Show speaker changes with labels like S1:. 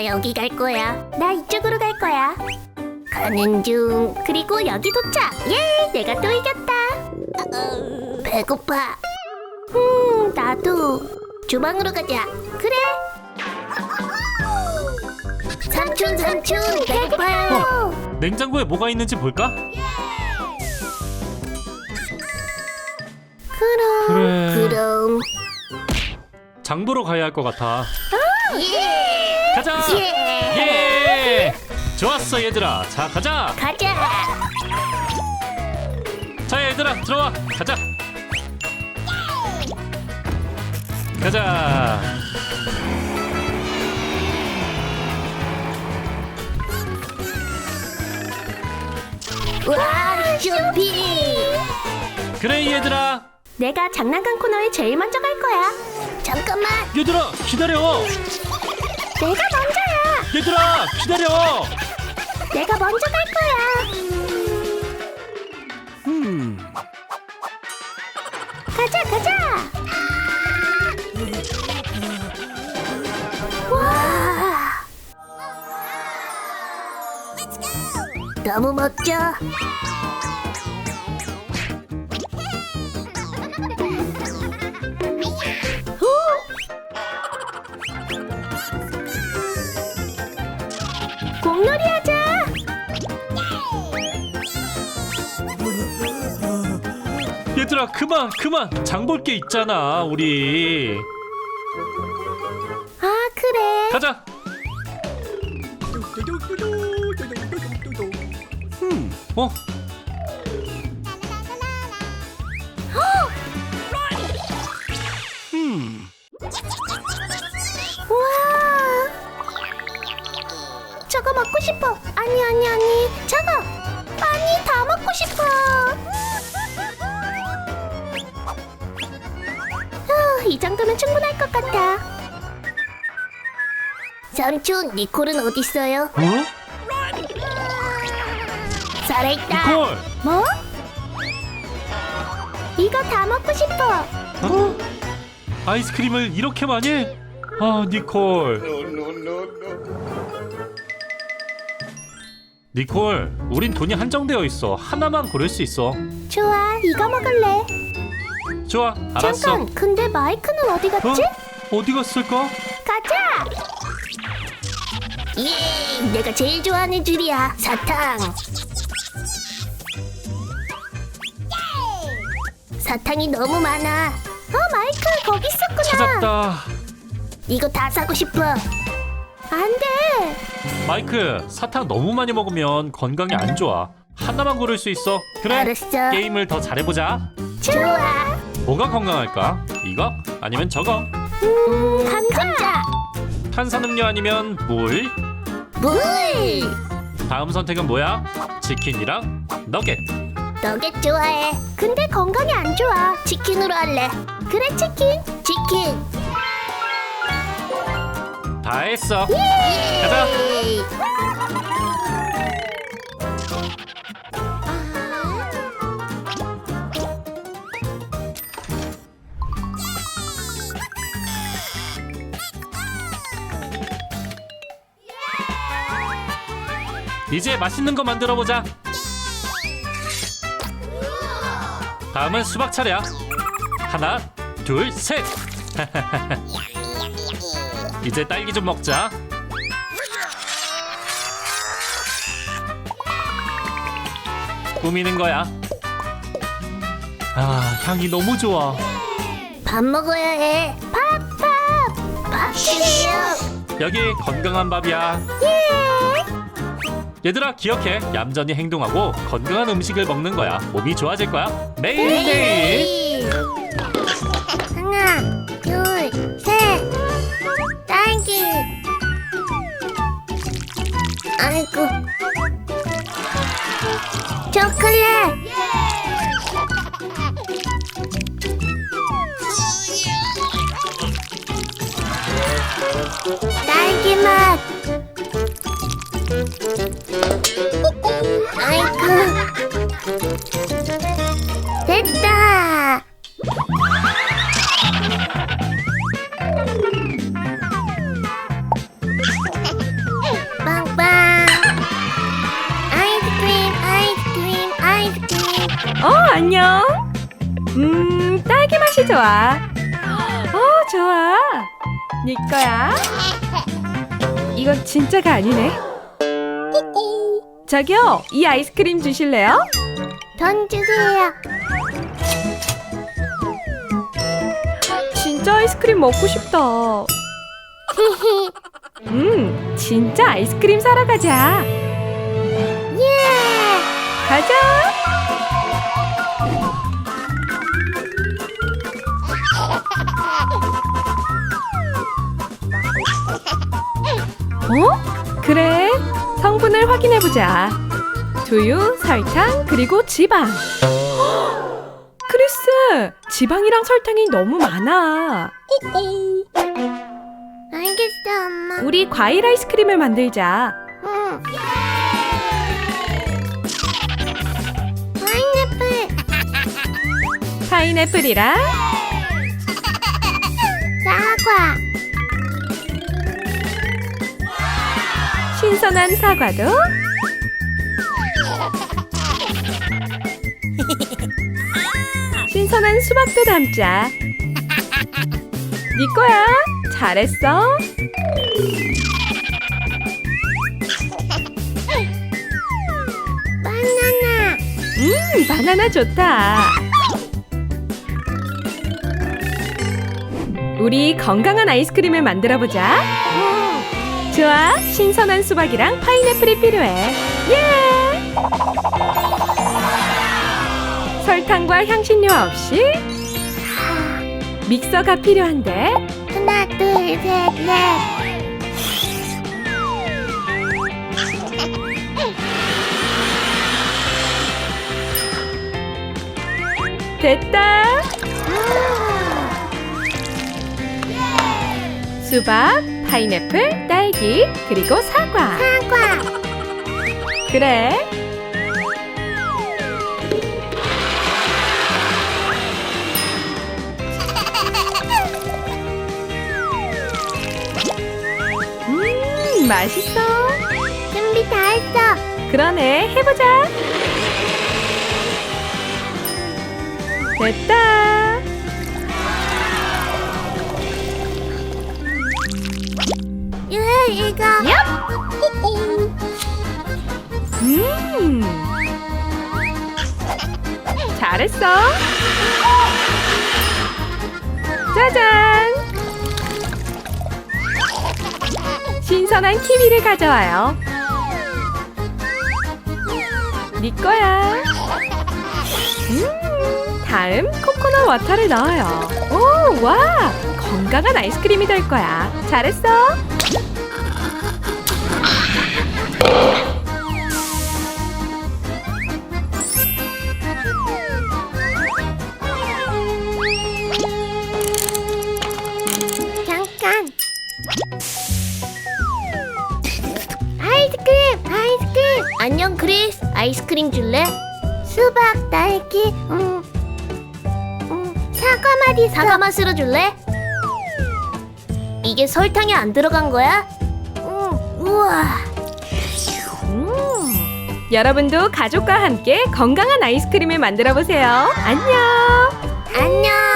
S1: 나 여기 갈 거야. 나 이쪽으로 갈 거야. 가는 중. 그리고 여기 도착. 예, 내가 또 이겼다. 배고파. 음, 나도. 주방으로 가자. 그래. 삼촌, 삼촌, 배고파요.
S2: 냉장고에 뭐가 있는지 볼까?
S1: 그럼.
S2: 그래.
S1: 그럼.
S2: 장 보러 가야 할 것 같아.
S1: 예.
S2: 가자.
S1: 예.
S2: 예. 좋았어 얘들아. 자 가자.
S1: 가자.
S2: 자 얘들아 들어와. 가자. 가자.
S1: 와, 쇼핑.
S2: 그래 얘들아.
S1: 내가 장난감 코너에 제일 먼저 갈 거야. 잠깐만,
S2: 얘들아 기다려.
S1: 내가 먼저야.
S2: 얘들아 기다려.
S1: 내가 먼저 갈 거야.
S2: 음.
S1: 가자, 가자. 와. 너무 멋져.
S2: 얘들아 그만 그만 장 볼 게 있잖아 우리.
S1: 아, 그래.
S2: 가자. 음. 어? 음.
S1: 우와. 저거 먹고 싶어. 아니 아니 아니. 이 정도면 충분할 것 같아. 삼촌, 니콜은 어디 있어요?
S2: 어?
S1: 살아있다.
S2: 콜.
S1: 뭐? 이거 다 먹고 싶어.
S2: 어? 아이스크림을 이렇게 많이? 아 니콜. 니콜, 우린 돈이 한정되어 있어. 하나만 고를 수 있어.
S1: 좋아, 이거 먹을래.
S2: 좋아, 알았어.
S1: 잠깐, 근데 마이크는 어디
S2: 어?
S1: 갔지?
S2: 어디 갔을까?
S1: 가자! 예, 내가 제일 좋아하는 줄이야. 사탕. 사탕이 너무 많아. 어, 마이크 거기 있었구나.
S2: 찾았다.
S1: 이거 다 사고 싶어. 안 돼.
S2: 마이크, 사탕 너무 많이 먹으면 건강에 안 좋아. 하나만 고를 수 있어. 그래.
S1: 알았어.
S2: 게임을 더 잘해보자.
S1: 좋아.
S2: 뭐가 건강할까? 이거? 아니면 저거?
S1: 음, 감자.
S2: 탄산음료 아니면 물?
S1: 물.
S2: 다음 선택은 뭐야? 치킨이랑 너겟.
S1: 너겟 좋아해. 근데 건강에 안 좋아. 치킨으로 할래. 그래, 치킨. 치킨.
S2: 다 했어.
S1: 예!
S2: 가자. 이제 맛있는 거 만들어 보자. 다음은 수박 차례야. 하나, 둘, 셋. 이제 딸기 좀 먹자. 꾸미는 거야. 아, 향이 너무 좋아.
S1: 밥 먹어야 해. 밥, 밥. 밥 주세요.
S2: 여기 건강한 밥이야.
S1: 예.
S2: 얘들아 기억해. 얌전히 행동하고 건강한 음식을 먹는 거야. 몸이 좋아질 거야. 매일매일.
S1: 됐다! 빵빵! 아이스크림, 아이스크림, 아이스크림! 어, 안녕.
S3: 음, 딸기 맛이 좋아. 어, 좋아. 네 거야. 이건 진짜가 아니네. 저기요, 이 아이스크림 주실래요?
S1: 돈 주세요!
S3: 진짜 아이스크림 먹고 싶다. 음, 진짜 아이스크림 사러 가자.
S1: 예.
S3: 가자. 어? 그래. 성분을 확인해 보자. 두유, 설탕, 그리고 지방. 헉! 크리스, 지방이랑 설탕이 너무 많아.
S1: 알겠어, 엄마.
S3: 우리 과일 아이스크림을 만들자.
S1: 응. 파인애플,
S3: 파인애플이랑
S1: 사과,
S3: 신선한 사과도 신선한 수박도 담자. 네 거야. 잘했어.
S1: 바나나.
S3: 음 바나나 좋다. 우리 건강한 아이스크림을 만들어 보자.
S1: 응.
S3: 좋아. 신선한 수박이랑 파인애플이 필요해. 예 설탕과 향신료 없이? 믹서가 필요한데?
S1: 하나, 둘, 셋, 넷.
S3: 됐다. 수박, 파인애플, 딸기, 그리고 사과.
S1: 사과.
S3: 그래 맛있어?
S1: 준비 다 했어.
S3: 그러네 해보자. 됐다.
S1: 예, 이거.
S3: 음. 잘했어. 짜잔 신선한 키위를 가져와요. 네 거야. 음 다음 코코넛 워터를 넣어요. 오 와 건강한 아이스크림이 될 거야. 잘했어
S1: 크리스. 아이스크림 줄래? 수박, 딸기, 음, 음, 사과 맛 있어. 사과 맛으로 줄래? 이게 설탕이 안 들어간 거야? 음, 우와.
S3: 음, 여러분도 가족과 함께 건강한 아이스크림을 만들어 보세요. 안녕.
S1: 안녕.